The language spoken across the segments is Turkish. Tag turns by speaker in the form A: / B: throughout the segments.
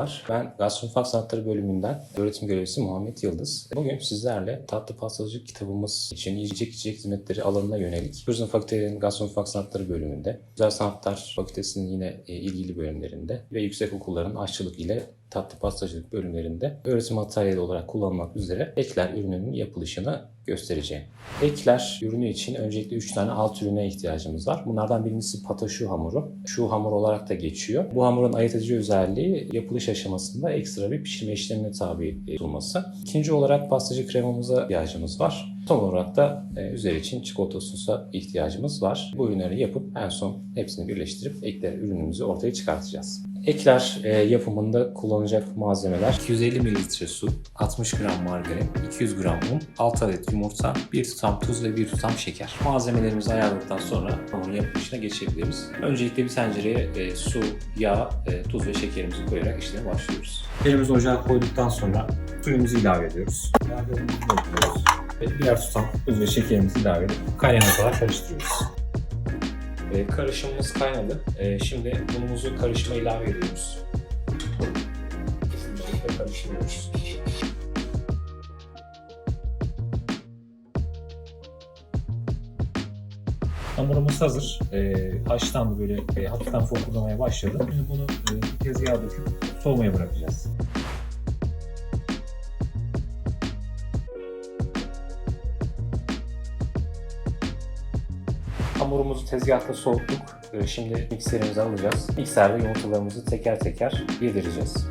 A: Merhabalar, ben Gastronomik Sanatları bölümünden öğretim görevlisi Muhammed Yıldız. Bugün sizlerle tatlı pastacılık kitabımız için yiyecek içecek hizmetleri alanına yönelik Turizm Fakültelerinin Gastronomik Sanatları bölümünde, Güzel Sanatlar Fakültesinin yine e, ilgili bölümlerinde ve yüksek okulların aşçılık ile tatlı pastacılık bölümlerinde öğretim materyali olarak kullanılmak üzere ekler ürününün yapılışını göstereceğim. Ekler ürünü için öncelikle 3 tane alt ürüne ihtiyacımız var. Bunlardan birincisi pataşu hamuru. Şu hamur olarak da geçiyor. Bu hamurun ayırt edici özelliği yapılış aşamasında ekstra bir pişirme işlemine tabi tutulması. İkinci olarak pastacı kremamıza ihtiyacımız var. Son olarak da e, üzeri için çikolata sosa ihtiyacımız var. Bu ürünleri yapıp en son hepsini birleştirip ekler ürünümüzü ortaya çıkartacağız. Ekler e, yapımında kullanacak malzemeler 250 mililitre su, 60 gram margarin, 200 gram un, 6 adet yumurta, 1 tutam tuz ve 1 tutam şeker. Malzemelerimizi ayarladıktan sonra hamurun yapılışına geçebiliriz. Öncelikle bir tencereye e, su, yağ, e, tuz ve şekerimizi koyarak işleme başlıyoruz. Elimizi ocağa koyduktan sonra suyumuzu ilave ediyoruz. Margarinimizi ekliyoruz. Birer tutam tuz ve şekerimizi ilave edip kaynayana kadar karıştırıyoruz. E, karışımımız kaynadı. E, şimdi unumuzu karışıma ilave ediyoruz. Karıştırıyoruz. Hamurumuz hazır. E, haşlandı böyle e, hafiften fokurdamaya başladı. Şimdi bunu e, tezgaha döküp soğumaya bırakacağız. Hamurumuzu tezgahta soğuttuk. Ee, Şimdi mikserimize alacağız. Mikserde yumurtalarımızı teker teker yedireceğiz.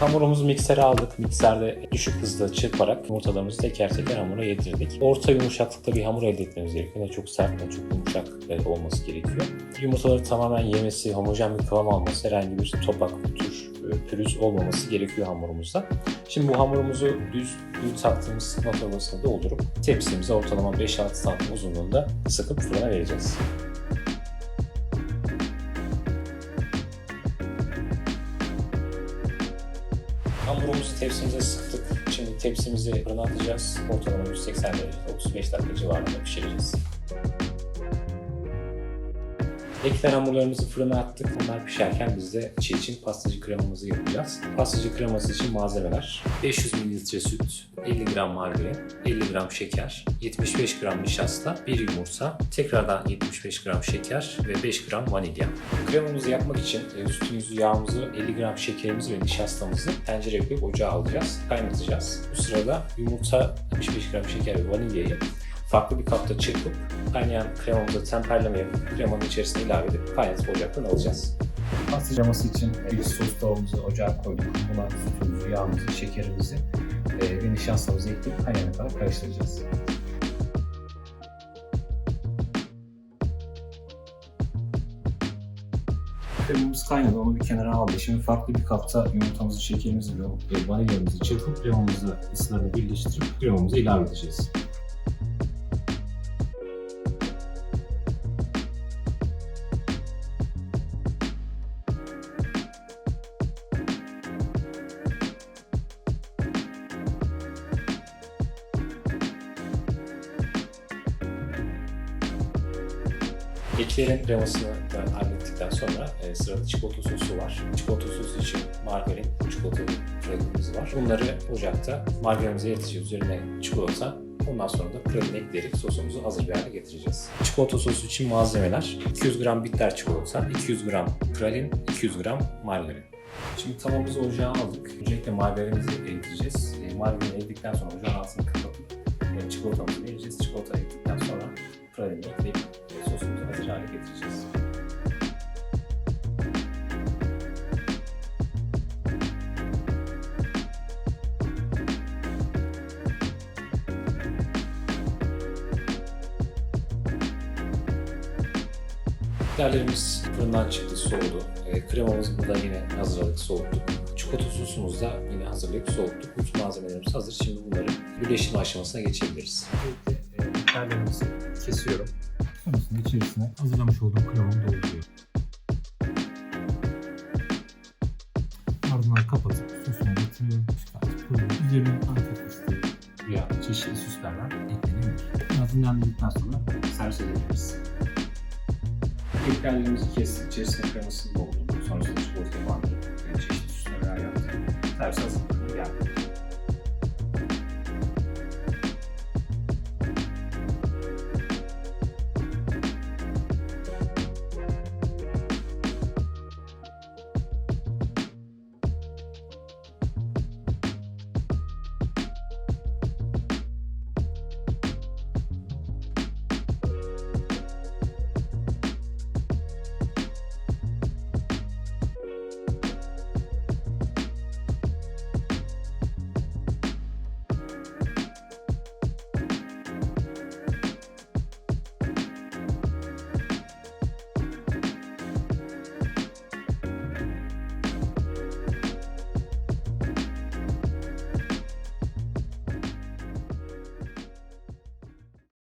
A: Hamurumuzu miksere aldık. Mikserde düşük hızda çırparak yumurtalarımızı teker teker hamura yedirdik. Orta yumuşaklıkta bir hamur elde etmemiz gerekiyor. Ne çok sert ne çok yumuşak e, olması gerekiyor. Yumurtaları tamamen yemesi, homojen bir kıvam alması, herhangi bir topak, tür, e, pürüz olmaması gerekiyor hamurumuzda. Şimdi bu hamurumuzu düz düz taktığımız sıkma torbasına doldurup tepsimize ortalama 5-6 santim uzunluğunda sıkıp fırına vereceğiz. Hamurumuzu tepsimize sıktık. Şimdi tepsimizi fırına atacağız. Ortalama 180 derecede 35 dakika civarında pişireceğiz. Ekler hamurlarımızı fırına attık. Bunlar pişerken biz de içi için pastacı kremamızı yapacağız. Pastacı kreması için malzemeler 500 ml süt, 50 gram margarin, 50 gram şeker, 75 gram nişasta, 1 yumurta, tekrardan 75 gram şeker ve 5 gram vanilya. Kremamızı yapmak için e, sütümüzü, yağımızı, 50 gram şekerimizi ve nişastamızı tencereye koyup ocağa alacağız, kaynatacağız. Bu sırada yumurta, 75 gram şeker ve vanilyayı farklı bir kapta çırpıp kaynayan kremamıza temperleme yapıp kremanın içerisine ilave edip kaynatıp ocaktan alacağız. Pastırması için bir sos tavamızı ocağa koyduk. Buna sütümüzü, yağımızı, şekerimizi ve nişastamızı ekleyip kaynayana kadar karıştıracağız. Kremamız kaynadı, onu bir kenara aldık. Şimdi farklı bir kapta yumurtamızı, şekerimizi ve vanilyamızı çırpıp kremamızı ısılarını birleştirip kremamızı ilave edeceğiz. Eklerin kremasını da hallettikten sonra e, sırada çikolata sosu var. Çikolata sosu için margarin, çikolata pralimiz var. Bunları ocakta margarinimize eriteceğiz. Üzerine çikolata, Ondan sonra da pralini ekleyerek sosumuzu hazır bir hale getireceğiz. Çikolata sosu için malzemeler 200 gram bitter çikolata, 200 gram pralin, 200 gram margarin. Şimdi tavamızı ocağa aldık. Öncelikle margarinimizi eriteceğiz. E, margarini erittikten sonra ocağın altını kapatıp e, çikolatamızı vereceğiz. Çikolata erittikten sonra pralini ekleyip Bisküvilerimiz fırından çıktı, soğudu. E, kremamızı burada yine hazırladık, soğuttuk. Çikolata sosumuzu da yine hazırlayıp soğuttuk. Bütün malzemelerimiz hazır. Şimdi bunları birleştirme aşamasına geçebiliriz. Evet, e, bisküvilerimizi kesiyorum.
B: Sonrasında içerisine hazırlamış olduğum kremamı dolduruyorum. Ardından kapatıp sosunu getiriyorum. Çıkartıp koyuyorum. Üzerine antep fıstığı veya çeşitli süslerden eklenebilir. Ağzından yedikten sonra servis edebiliriz.
A: Keklerlerimizi kestik. İçerisine kremasını doldurduk. Sonrasında bandırıp e, çeşitli süsler yaptık. Servis hazır.